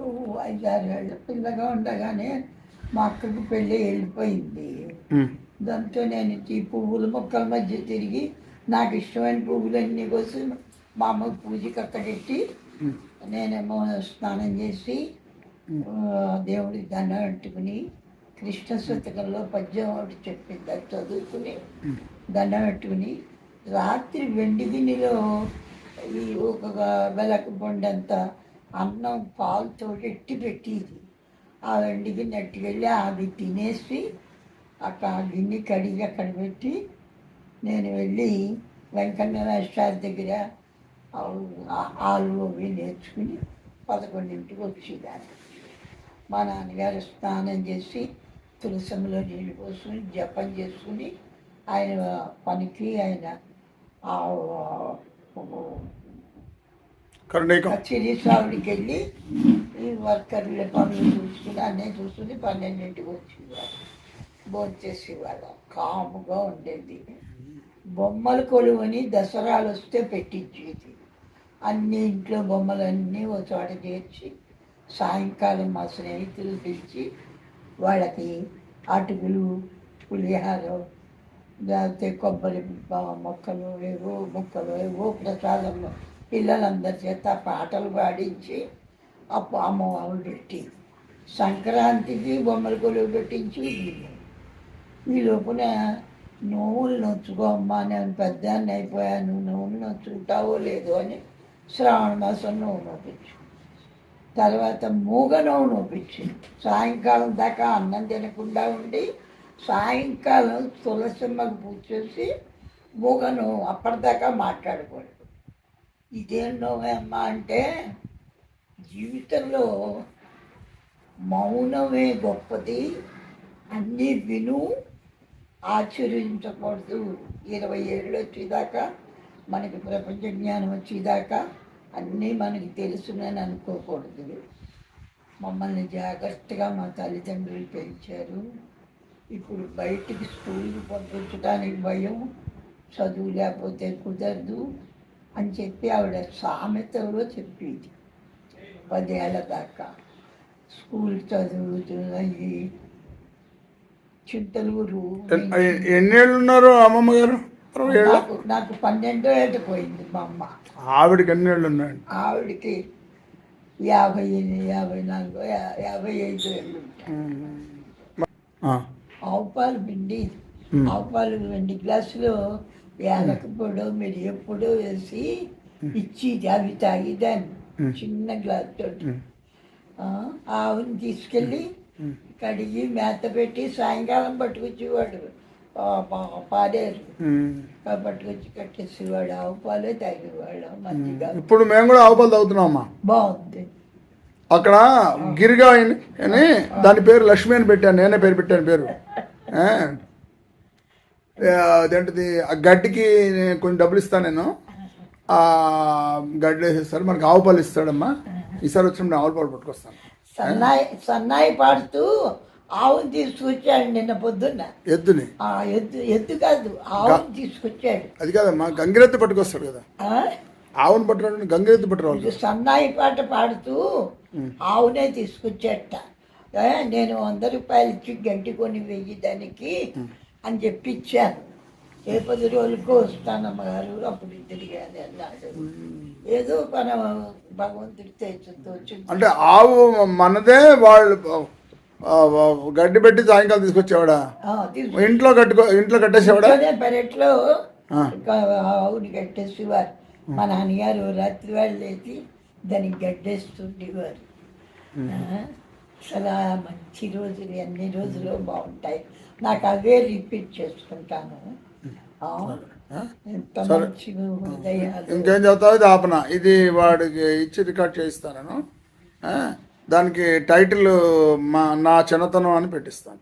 నాకు ఐదారు ఏళ్ళ పిల్లగా ఉండగానే మా అక్కకు పెళ్ళి వెళ్ళిపోయింది. దాంతో నేను ఈ పువ్వుల మొక్కల మధ్య తిరిగి నాకు ఇష్టమైన పువ్వులన్నీ కోసి మా అమ్మకు పూజకి అక్కడెట్టి నేనేమో స్నానం చేసి ఆ, దేవుడికి దండం పెట్టుకుని కృష్ణ శతకంలో పద్యం ఒకటి చెప్పింది అది చదువుకుని దండం పెట్టుకుని రాత్రి వెండి గిన్నెలో ఈ ఒక వెలకు బొండంత అన్నం పాలుతో ఎట్టి పెట్టింది. ఆ వెండికి గిన్నె వెళ్ళి అవి తినేసి అక్కడ ఆ గిన్నె కడిగి అక్కడ పెట్టి నేను వెళ్ళి వెంకన్న దగ్గర ఆలు అవి నేర్చుకుని పదకొండింటికి వచ్చేదాన్ని మా నాన్నగారు స్నానం చేసి తులసంలో నీళ్ళు పోసుకుని జపం చేసుకుని ఆయన పనికి ఆయన కరుణీకం. వెళ్ళి ఈ వర్కర్ల పనులు చూసుకుని అన్నీ చూసుకుని పన్నెండింటికి వచ్చేవారు. భోంచేసేవాళ్ళం కాముగా ఉండేది. బొమ్మలు కొలువని దసరాలు వస్తే పెట్టించేది. అన్ని ఇంట్లో బొమ్మలన్నీ ఒక చోట చేర్చి సాయంకాలం మా స్నేహితులు పిలిచి వాళ్ళకి అటుకులు పులిహారం లేకపోతే కొబ్బరి మొక్కలు ఏవో మొక్కలు ఏవో ప్రసాదం పిల్లలందరి చేత పాటలు పాడించి అప్పు అమ్మవారు పెట్టి సంక్రాంతికి బొమ్మల కొలువు పెట్టించి ఈ లోపల నోవులు నొచ్చుకో అమ్మా నేను పెద్దాన్ని అయిపోయాను నోవులు నొచ్చుకుంటావో లేదో అని శ్రావణ మాసం నోవు నొప్పించు తర్వాత మూగ నోవు నొప్పించి సాయంకాలం దాకా అన్నం తినకుండా ఉండి సాయంకాలం తులసిమ్మకు పూజ చేసి మూగను అప్పటిదాకా మాట్లాడకూడదు ఇదేం నోవే అమ్మా అంటే జీవితంలో మౌనమే గొప్పది. అన్నీ విను ఆచరించకూడదు. ఇరవై ఏళ్ళు వచ్చేదాకా మనకి ప్రపంచ జ్ఞానం వచ్చేదాకా అన్నీ మనకి తెలుసునని అనుకోకూడదు. మమ్మల్ని జాగ్రత్తగా మా తల్లిదండ్రులు పెంచారు. ఇప్పుడు బయటికి స్కూల్కి పంపించడానికి భయం చదువు లేకపోతే కుదరదు. అని చెప్పి ఆవిడ సామెతలో చెప్పేది. పదేళ్ళ దాకా స్కూల్ చదువుతున్నాయి చింతలూరు ఎన్నేళ్ళు ఉన్నారు అమ్మమ్మ గారు? నాకు పన్నెండో ఏట పోయింది మా అమ్మ. ఆవిడకి ఎన్నేళ్ళు ఉన్నాయండి ఆవిడకి యాభై యాభై నాలుగు యాభై ఐదు ఏళ్ళు ఆవు పాలు పిండి. ఆవు పాలు రెండు గ్లాసులు ఏలక పొడు మిరియ పొడి వేసి ఇచ్చి అవి తాగిదాన్ని. చిన్న గ్లాస్ తోటి. ఆవుని తీసుకెళ్ళి. కడిగి మేత పెట్టి సాయంకాలం పట్టుకొచ్చేవాడు. పాడేరు. పట్టుకొచ్చి కట్టేసేవాడు. ఆవు పాలే తాగేవాడు. మంచిగా ఇప్పుడు మేము కూడా ఆవు పాలు తాగుతున్నాం అమ్మా బాగుంది. అక్కడ గిరిగా అని దాని పేరు లక్ష్మి అని పెట్టాను. నేనే పేరు పెట్టాను పేరు. అదేంటిది ఆ గడ్డికి నేను కొంచెం డబ్బులు ఇస్తాను నేను. ఆ గడ్డి వేసేస్తారు. మనకి ఆవు పాలు ఇస్తాడమ్మా. ఈసారి వచ్చినప్పుడు ఆవు పాలు పట్టుకొస్తాను. సన్నాయి సన్నాయి పాడుతూ ఆవుని తీసుకొచ్చాడు నిన్న పొద్దున్న. ఎద్దుని? ఆ ఎద్దు ఎద్దు కాదు ఆవుని తీసుకొచ్చాడు. అది కాదమ్మా గంగిరెద్దు పట్టుకొస్తాడు కదా? ఆవును పట్టుకోవడం గంగిరెద్దు పట్టుకోవాలి సన్నాయి పాట పాడుతూ ఆవునే తీసుకొచ్చేట. నేను వంద రూపాయలు ఇచ్చి గంటి కొని వెయ్యి దానికి అని చెప్పి ఇచ్చాను ఏ పది రోజులకో వస్తానమ్మ గారు అప్పుడు తిరిగాను అన్నాడు ఏదో మన భగవంతుడి తెచ్చుతో వచ్చింది. అంటే ఆవు మనదే వాళ్ళు గడ్డి పెట్టి సాయంకాలం తీసుకొచ్చేవాడా? ఇంట్లో కట్టుకో ఇంట్లో కట్టేసేవాడా? పెరట్లో ఆవుని కట్టేసేవారు. మా నాన్నగారు రాత్రి వాళ్ళు లేచి దానికి గడ్డేస్తుండేవారు. ఆ మంచి రోజులు ఎన్ని రోజులు బాగుంటాయి. నాకు అవే రిపీట్ చేసుకుంటాను. ఇంకేం చెప్తావు? ఆపన? ఇది వాడికి ఇచ్చి రికార్డ్ చేయిస్తాను? దానికి టైటిల్ మా నా చిన్నతనం అని పెట్టిస్తాను.